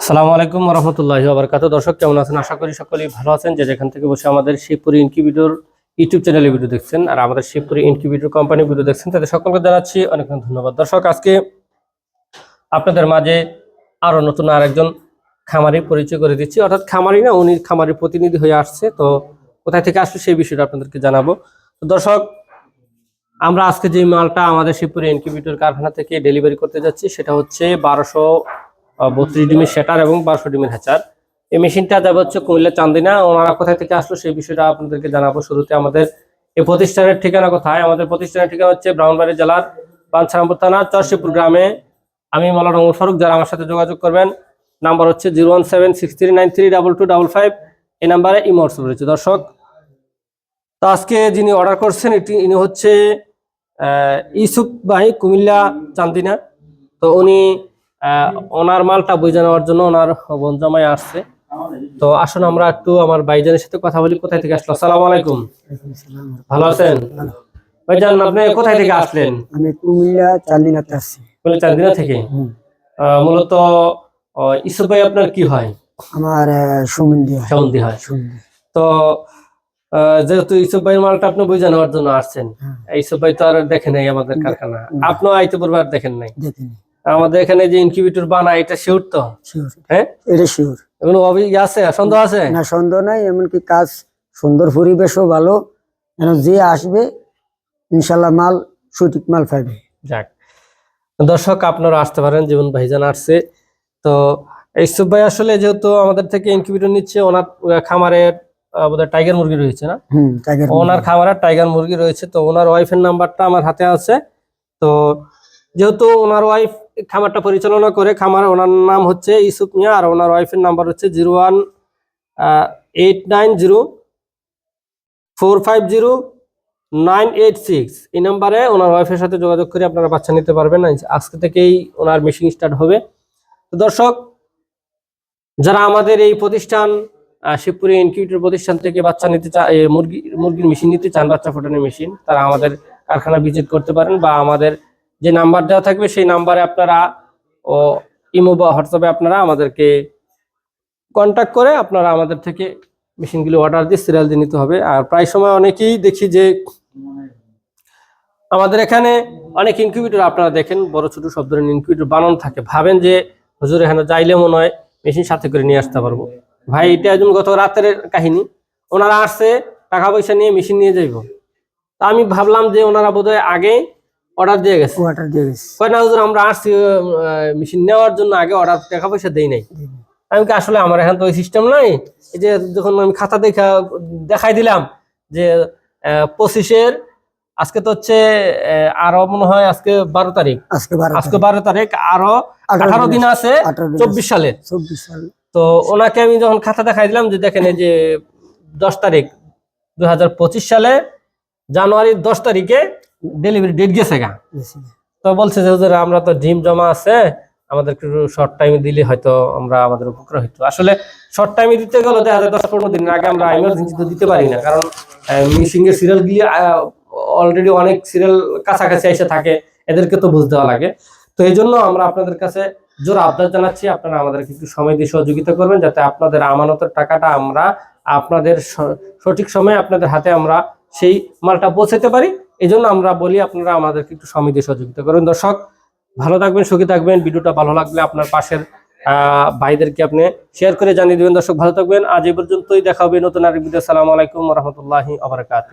আসসালামু আলাইকুম রহমতুল্লাহি আবরকাত দর্শক, কেমন আছেন? আশা করি সকলেই ভালো আছেন। যে যেখান থেকে বসে আমাদের শিবপুরি ইনকিউবেটর ইউটিউব চ্যানেলে ভিডিও দেখছেন আর আমাদের শিবপুরি ইনকিউবেটর কোম্পানি ভিডিও দেখছেন, তাদের সকলকে জানাচ্ছি অনেক অনেক ধন্যবাদ। দর্শক, আজকে আপনাদের মাঝে আরও নতুন আরেকজন খামারি পরিচয় করে দিচ্ছি। অর্থাৎ খামারি না, উনি খামারি প্রতিনিধি হয়ে আসছে। তো কোথায় থেকে আসবে সেই বিষয়টা আপনাদেরকে জানাব। তো দর্শক, আমরা আজকে যে মালটা আমাদের শিবপুরি ইনকিউবেটর কারখানা থেকে ডেলিভারি করতে যাচ্ছি, সেটা হচ্ছে বারোশো বত্রিশ ডিমের সেটার এবং বারোশো ডিমের হ্যাচার এই মেশিনটা যাবে হচ্ছে কুমিল্লা চান্দিনা। ওনারা কোথায় থেকে আসলো সেই বিষয়টা আপনাদেরকে জানাব শুরুতে আমাদের। এই প্রতিষ্ঠানের ঠিকানা কোথায়? আমাদের প্রতিষ্ঠানের ঠিকানা হচ্ছে ব্রাহ্মণবাড়ি জেলার বাঞ্ছারামপুর থানা চরশিপুর গ্রামে। আমি মালানা উমর ফারুক, যারা আমার সাথে যোগাযোগ করবেন, নাম্বার হচ্ছে zero one seven six three nine three double two double five. এই নাম্বারে ইমোটস রয়েছে। দর্শক, তো আজকে যিনি অর্ডার করছেন, এটি ইনি হচ্ছে ইসুফ ভাই কুমিল্লা চান্দিনা। তো উনি ওনার মালটা বুঝে নেওয়ার জন্য ওনার বনজামাই আসছে। তো আসুন আমরা একটু আমার ভাইজানের সাথে কথা বলি কোথায় থেকে আসলো? আসসালামু আলাইকুম। ভালো আছেন? ভাইজান আপনি কোথায় থেকে আসলেন? আমি কুমিল্লা চান্দিনাতে আসছি। বলে চান্দিনা থেকে? মূলত আহ, ইউসুফ ভাই আপনার কি হয়? আমার সুমন্দি হয়। সুমন্দি তো আহ, যেহেতু ইউসুফ ভাইয়ের মালটা আপনি বুঝে নেওয়ার জন্য আসছেন হ্যাঁ। ইউসুফ ভাই তো আর দেখে নাই আমাদের কারখানা। আপনিও আইতে পূর্বে আর দেখেন নাই? দেখিনি। আমাদের এখানে যে ইনকিউবেটর বানায় এটা শিওর তো? শিওর হ্যাঁ? এটা শিওর অভি ইয়ে আছে? সন্দেহ আছে? না সন্দেহ নাই এমনকি কাজ সুন্দর পরিবেশও ভালো। যেন যে আসবে ইনশাল্লাহ মাল সঠিক মাল পাবে। যাক। দর্শক আপনারা আসতে পারেন জীবন ভাইজান আসছে। তো ইসুফ ভাই আসলে যেহেতু আমাদের থেকে ইনকিউবেটর নিচ্ছে ওনার খামারের বোধহয় টাইগার মুরগি রয়েছে না? টাইগার ওনার খামারের টাইগার মুরগি রয়েছে তো ওনার ওয়াইফের নাম্বারটা আমার হাতে আছে। তো যেহেতু ওনার ওয়াইফ খামারটা পরিচালনা করে খামার ওনার নাম হচ্ছে ইসুফ মিয়া আর ওনার ওয়াইফের নাম্বার হচ্ছে zero one eight nine zero four five zero nine eight six এই নাম্বারে ওনার ওয়াইফের সাথে যোগাযোগ করে আপনারা বাচ্চা নিতে পারবেন আজকে থেকেই ওনার মেশিন স্টার্ট হবে। তো দর্শক যারা আমাদের এই প্রতিষ্ঠান শিবপুরি ইনকিউবেটর প্রতিষ্ঠান থেকে বাচ্চা নিতে চা এ, মুরগি মুরগির মেশিন নিতে চান বাচ্চা ফোটানোর মেশিন তারা আমাদের কারখানা ভিজিট করতে পারেন বা আমাদের যে নাম্বার দেওয়া থাকবে, সেই নাম্বারে আপনারা ও ইমো বা হোয়াটসঅ্যাপে আপনারা আমাদেরকে কন্ট্যাক্ট করে আপনারা আমাদের থেকে মেশিনগুলো অর্ডার দিয়ে সিরিয়াল দিয়ে নিতে হবে। আর প্রায় সময় অনেকেই দেখি যে আমাদের এখানে অনেক ইনকিউবেটর আপনারা দেখেন, বড় ছোট সব ধরনের ইনকিউবেটর বানানো থাকে। ভাবেন যে, হুজুর, এখানে যাইলে মনে হয় মেশিন সাথে করে নিয়ে আসতে পারব। ভাই, এটা একজন গত রাতের কাহিনী। ওনারা আসছে, টাকা পয়সা নিয়ে মেশিন নিয়ে যাইব। তা আমি ভাবলাম যে ওনারা বোধহয় আগে অর্ডার দিয়ে গেছে। কোয়ার্টার দিয়ে গেছে। কয় না হুজুর আমরা আসছি মেশিন নেওয়ার জন্য আগে অর্ডার টাকা পয়সা দেই নাই। আমি কি আসলে আমার এখন তো ওই সিস্টেম নাই? এই যে যখন আমি খাতা দেখা দেখাই দিলাম যে পঁচিশের আজকে তো হচ্ছে আরও মনে হয় আজকে বারো তারিখ। আজকে বারো তারিখ। আরও আঠারো দিন আছে চব্বিশ সালে। চব্বিশ সাল। তো ওনাকে আমি যখন খাতা দেখাই দিলাম যে দেখেন এই যে দশ তারিখ দু হাজার পঁচিশ সালে জানুয়ারির দশ তারিখে ডেলিভারি ডেট গেছে গা? তো বলছে যে হুজুর আমরা তো ডিম জমা আছে আমাদের একটু শর্ট টাইমে দিলে হয়তো আমরা আমাদের উপকার হইতো। আসলে শর্ট টাইমে দিতে গেলে দেখা যায় দশ পনেরো দিনের আগে আমরা ইমার্জেন্সি তো দিতে পারি না। কারণ মিসিং এর সিরিয়াল গিয়ে অলরেডি অনেক সিরিয়াল কাছাকাছি এসে থাকে এদেরকে তো বুঝতে দেওয়া লাগে। তো এই জন্য আমরা আপনাদের কাছে জোর আবদার জানাচ্ছি আপনারা আমাদেরকে একটু সময় দিয়ে সহযোগিতা করবেন যাতে আপনাদের আমানতের টাকাটা আমরা আপনাদের সঠিক সময়ে আপনাদের হাতে আমরা সেই মালটা পৌঁছাতে পারি। এই জন্য আমরা বলি আপনারা আমাদেরকে একটু সমিতি সহযোগিতা করবেন দর্শক, ভালো থাকবেন, সুখী থাকবেন, ভিডিওটা ভালো লাগলে আপনার পাশের ভাইদেরকে আপনি শেয়ার করে জানিয়ে দেবেন। দর্শক, ভালো থাকবেন। আজ এই পর্যন্তই। দেখা হবে নতুন আরেক ভিডিও সালাম আলাইকুম রহমতুল্লাহি আবরকাত